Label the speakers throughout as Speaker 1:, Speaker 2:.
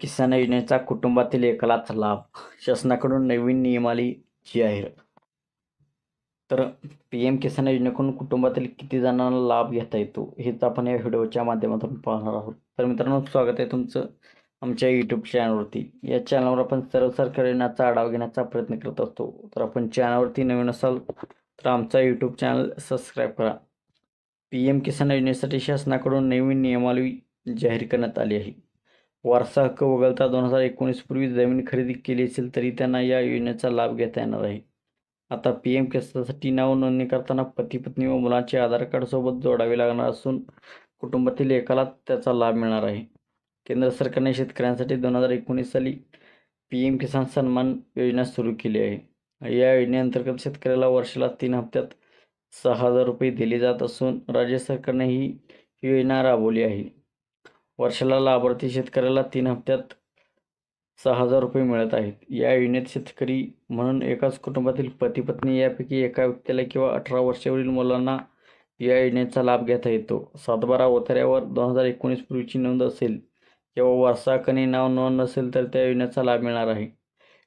Speaker 1: किसान योजनेचा कुटुंबातील एकालाच लाभ शासनाकडून नवीन नियमाली जाहीर. तर पी एम किसान योजनेकडून कुटुंबातील किती जणांना लाभ घेता येतो हेच आपण या व्हिडिओच्या माध्यमातून पाहणार आहोत. तर मित्रांनो स्वागत आहे तुमचं आमच्या यूट्यूब चॅनलवरती या चॅनलवर आपण सर्व सरकारी योजनाचा आढावा घेण्याचा प्रयत्न करत असतो. तर आपण चॅनलवरती नवीन असाल तर आमचा यूट्यूब चॅनल सबस्क्राईब करा. पी एम किसान योजनेसाठी शासनाकडून नवीन नियमावली जाहीर करण्यात आली आहे. वारसा हक्क वगळता दोन हजार एकोणीस पूर्वी जमीन खरेदी केली असेल तरी त्यांना या योजनेचा लाभ घेता येणार आहे. आता पी एम केसासाठी नाव नोंदणी करताना पती पत्नी व मुलांचे आधार कार्डसोबत जोडावे लागणार असून कुटुंबातील एकाला त्याचा लाभ मिळणार आहे. केंद्र सरकारने शेतकऱ्यांसाठी दोन हजार एकोणीस साली पी एम किसान सन्मान योजना सुरू केली आहे. या योजनेअंतर्गत शेतकऱ्याला वर्षाला तीन हप्त्यात सहा हजार रुपये दिले जात असून राज्य सरकारने ही योजना राबवली आहे. वर्षाला लाभार्थी शेतकऱ्याला तीन हप्त्यात सहा हजार रुपये मिळत आहेत. या योजनेत शेतकरी म्हणून एकाच कुटुंबातील पती पत्नी यापैकी एका व्यक्तीला किंवा अठरा वर्षावरील मुलांना या योजनेचा लाभ घेता येतो. सातबारा ओथऱ्यावर दोन हजार एकोणीस पूर्वीची नोंद असेल किंवा वारसाकने नाव नोंद नसेल तर त्या योजनेचा लाभ मिळणार आहे.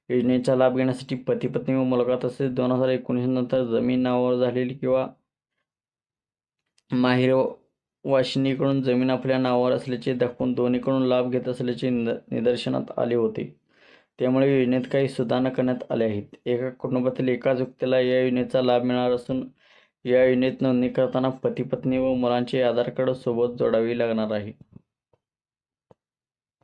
Speaker 1: योजनेचा लाभ घेण्यासाठी पती पत्नी व मुलगा तसेच दोन हजार एकोणीस नंतर जमीन नावावर झालेली किंवा माहेर वाशिनीकडून जमीन आपल्या नावावर असल्याचे दाखवून दोन्हीकडून लाभ घेत असल्याचे निद निदर्शनात आले होते. त्यामुळे योजनेत काही सुधारणा करण्यात आल्या आहेत. एका कुटुंबातील एकाच व्यक्तीला या योजनेचा लाभ मिळणार असून या योजनेत नोंदणी करताना पती पत्नी व मुलांचे आधार कार्ड सोबत जोडावे लागणार आहे.